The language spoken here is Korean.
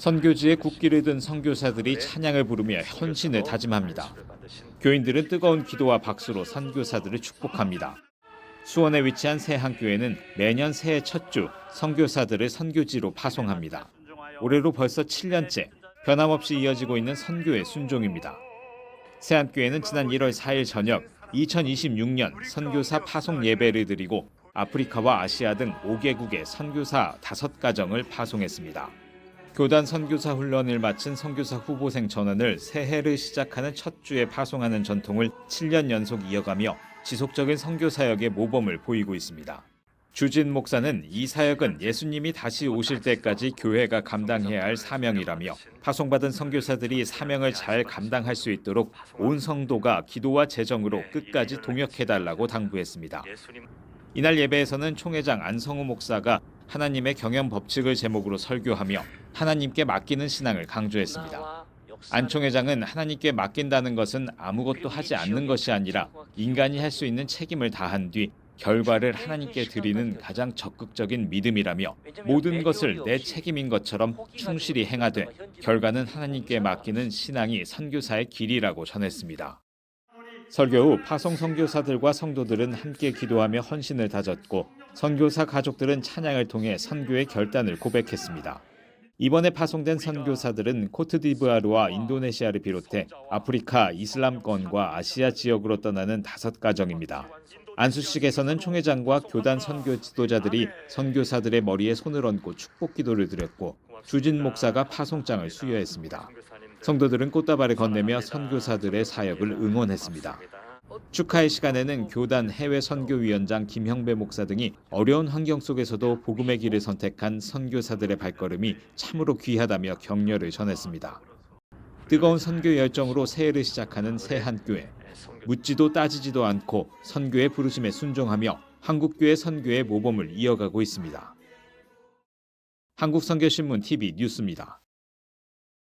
선교지에 국기를 든 선교사들이 찬양을 부르며 헌신을 다짐합니다. 교인들은 뜨거운 기도와 박수로 선교사들을 축복합니다. 수원에 위치한 새한 교회는 매년 새해 첫 주 선교사들을 선교지로 파송합니다. 올해로 벌써 7년째 변함없이 이어지고 있는 선교의 순종입니다. 새한교회는 지난 1월 4일 저녁 2026년 선교사 파송 예배를 드리고 아프리카와 아시아 등 5개국의 선교사 5가정을 파송했습니다. 교단 선교사 훈련을 마친 선교사 후보생 전원을 새해를 시작하는 첫 주에 파송하는 전통을 7년 연속 이어가며 지속적인 선교 사역의 모범을 보이고 있습니다. 주진 목사는 이 사역은 예수님이 다시 오실 때까지 교회가 감당해야 할 사명이라며 파송받은 선교사들이 사명을 잘 감당할 수 있도록 온 성도가 기도와 재정으로 끝까지 동역해달라고 당부했습니다. 이날 예배에서는 총회장 안성우 목사가 하나님의 경영 법칙을 제목으로 설교하며 하나님께 맡기는 신앙을 강조했습니다. 안 총 회장은 하나님께 맡긴다는 것은 아무것도 하지 않는 것이 아니라 인간이 할 수 있는 책임을 다한 뒤 결과를 하나님께 드리는 가장 적극적인 믿음이라며 모든 것을 내 책임인 것처럼 충실히 행하되 결과는 하나님께 맡기는 신앙이 선교사의 길이라고 전했습니다. 설교 후 파송 선교사들과 성도들은 함께 기도하며 헌신을 다졌고 선교사 가족들은 찬양을 통해 선교의 결단을 고백했습니다. 이번에 파송된 선교사들은 코트디부아르와 인도네시아를 비롯해 아프리카, 이슬람권과 아시아 지역으로 떠나는 다섯 가정입니다. 안수식에서는 총회장과 교단 선교 지도자들이 선교사들의 머리에 손을 얹고 축복 기도를 드렸고 주진 목사가 파송장을 수여했습니다. 성도들은 꽃다발을 건네며 선교사들의 사역을 응원했습니다. 축하의 시간에는 교단 해외 선교위원장 김형배 목사 등이 어려운 환경 속에서도 복음의 길을 선택한 선교사들의 발걸음이 참으로 귀하다며 격려를 전했습니다. 뜨거운 선교 열정으로 새해를 시작하는 새한교회. 묻지도 따지지도 않고 선교의 부르심에 순종하며 한국교회 선교의 모범을 이어가고 있습니다. 한국선교신문 TV 뉴스입니다.